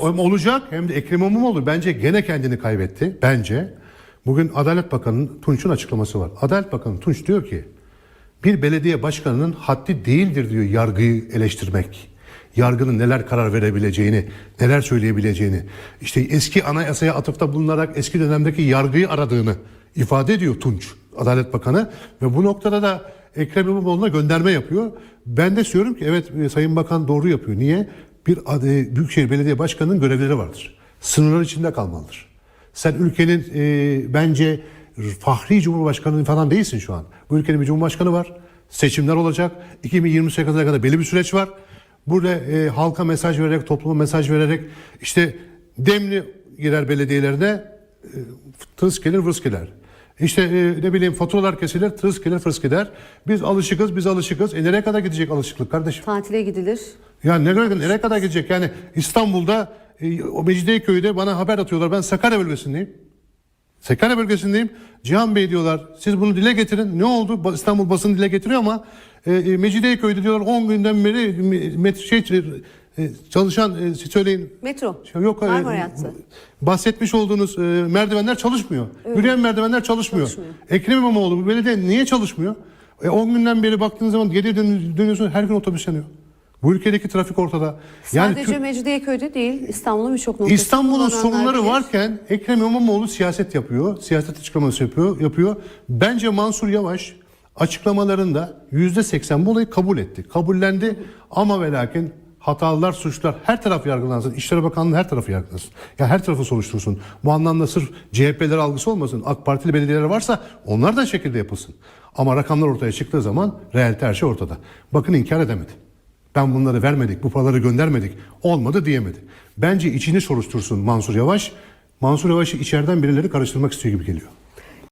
Olacak hem de Ekrem İmamoğlu bence gene kendini kaybetti. Bence. Bugün Adalet Bakanı Tunç'un açıklaması var. Adalet Bakanı Tunç diyor ki bir belediye başkanının haddi değildir diyor yargıyı eleştirmek. Yargının neler karar verebileceğini, neler söyleyebileceğini, işte eski anayasaya atıfta bulunarak eski dönemdeki yargıyı aradığını ifade ediyor Tunç, Adalet Bakanı. Ve bu noktada da Ekrem İmamoğlu'na gönderme yapıyor. Ben de diyorum ki evet e, Sayın Bakan doğru yapıyor. Niye? Bir ad- Büyükşehir Belediye Başkanı'nın görevleri vardır. Sınırlar içinde kalmalıdır. Sen ülkenin e, bence fahri cumhurbaşkanı falan değilsin şu an. Bu ülkenin bir cumhurbaşkanı var. Seçimler olacak. 2028'e kadar belli bir süreç var. Burada e, halka mesaj vererek, topluma mesaj vererek işte demli girer belediyelerine e, tırıs gelir vırs gider. İşte e, ne bileyim faturalar kesilir, tırıs gelir fırs gider. Biz alışıkız, biz alışıkız. E nereye kadar gidecek alışıklık kardeşim? Tatile gidilir. Ya nereye, nereye kadar gidecek? Yani İstanbul'da e, o Mecidiyeköy'de bana haber atıyorlar. Ben Sakarya bölgesindeyim. Sakarya bölgesindeyim. Cihan Bey diyorlar siz bunu dile getirin. Ne oldu? İstanbul basını dile getiriyor ama e, e, Mecidiyeköy'de diyorlar 10 günden beri me- met, şey e, çalışan söyleyin Metro. Şey Yok hayır. Marmara Hattı. Bahsetmiş olduğunuz merdivenler çalışmıyor. Yürüyen merdivenler çalışmıyor. Çalışmıyor. Ekrem İmamoğlu bu belediye niye çalışmıyor? E, 10 günden beri baktığınız zaman geriye dön- dönüyorsun her gün otobüs yanıyor. Bu ülkedeki trafik ortada. Yani Sadece Mecidiyeköy'de değil, İstanbul'un birçok noktasında İstanbul'un sorunları bilir. varken Ekrem İmamoğlu siyaset yapıyor. Siyaset açıklaması yapıyor. yapıyor. Bence Mansur Yavaş açıklamalarında %80 bu olayı kabul etti. Kabullendi ama ve lakin hatalar, suçlar her taraf yargılansın. İşleri Bakanlığı her tarafı yargılasın. Ya her tarafı soruştursun. Bu anlamda sırf CHP'ler algısı olmasın. AK Partili belediyeler varsa onlar da şekilde yapılsın. Ama rakamlar ortaya çıktığı zaman realite her şey ortada. Bakın inkar edemedi. Ben bunları vermedik, bu paraları göndermedik. Olmadı diyemedi. Bence içini soruştursun Mansur Yavaş. Mansur Yavaş'ı içeriden birileri karıştırmak istiyor gibi geliyor.